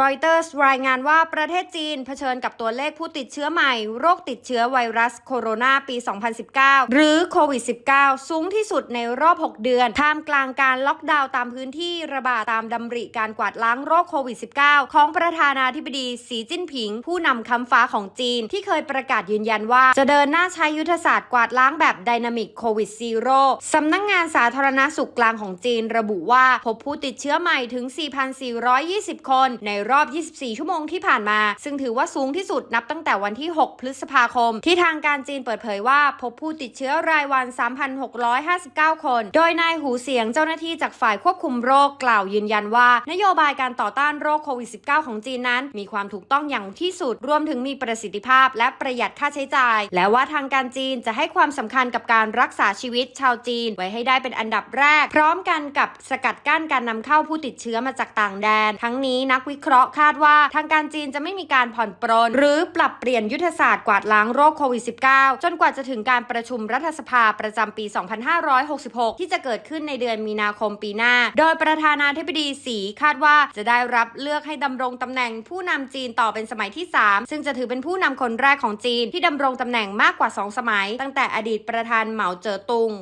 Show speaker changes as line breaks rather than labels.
รอยเตอร์สรายงานว่าประเทศจีนเผชิญกับตัวเลขผู้ติดเชื้อใหม่ โรคติดเชื้อไวรัสโคโรนาปี 2019 หรือโควิด -19 สูงที่สุดในรอบ 6 เดือน ท่ามกลางการล็อกดาวน์ตามพื้นที่ระบาดตามดำริการกวาดล้างโรคโควิด -19 ของประธานาธิบดีสีจิ้นผิง ผู้นำคำฟ้าของจีน ที่เคยประกาศยืนยันว่า จะเดินหน้าใช้ยุทธศาสตร์กวาดล้างแบบไดนามิกโควิดซีโร่สำนักงงานสาธารณสุขกลางของจีน ระบุว่าพบผู้ติดเชื้อใหม่ถึง 4,420 คนในรอบ 24 ชั่วโมงที่ผ่านมา ซึ่งถือว่าสูงที่สุดนับตั้งแต่วันที่ 6 พฤษภาคม ที่ทางการจีนเปิดเผยว่า พบผู้ติดเชื้อรายวัน 3,659 คน โดยนายหูเสียงเจ้าหน้าที่จากฝ่ายควบคุมโรคกล่าวยืนยันว่า นโยบายการต่อต้านโรคโควิด -19 ของจีนนั้น มีความถูกต้องอย่างที่สุดรวมถึงมีประสิทธิภาพ และประหยัดค่าใช้จ่าย และว่าทางการจีนจะให้ความสำคัญกับการรักษาชีวิตชาวจีน ไว้ให้ได้เป็นอันดับแรก พร้อมกันกับสกัดกั้นการนำเข้าผู้ติดเชื้อมาจากต่างแดน ทั้งนี้นักวิเคราะห์คาดว่าทางการจีนจะไม่มีการผ่อนปรน หรือปรับเปลี่ยนยุทธศาสตร์กวาดล้างโรคโควิด -19 จนกว่าจะถึงการประชุมรัฐสภาประจำปี 2566 ที่จะเกิดขึ้นในเดือนมีนาคมปีหน้า โดยประธานาธิบดีสีคาดว่าจะได้รับเลือกให้ดำรงตำแหน่งผู้นำจีนต่อเป็นสมัยที่ 3 ซึ่งจะถือเป็นผู้นำคนแรกของจีนที่ดำรงตำแหน่งมากกว่า 2 สมัย ตั้งแต่อดีตประธานเหมาเจ๋อตุง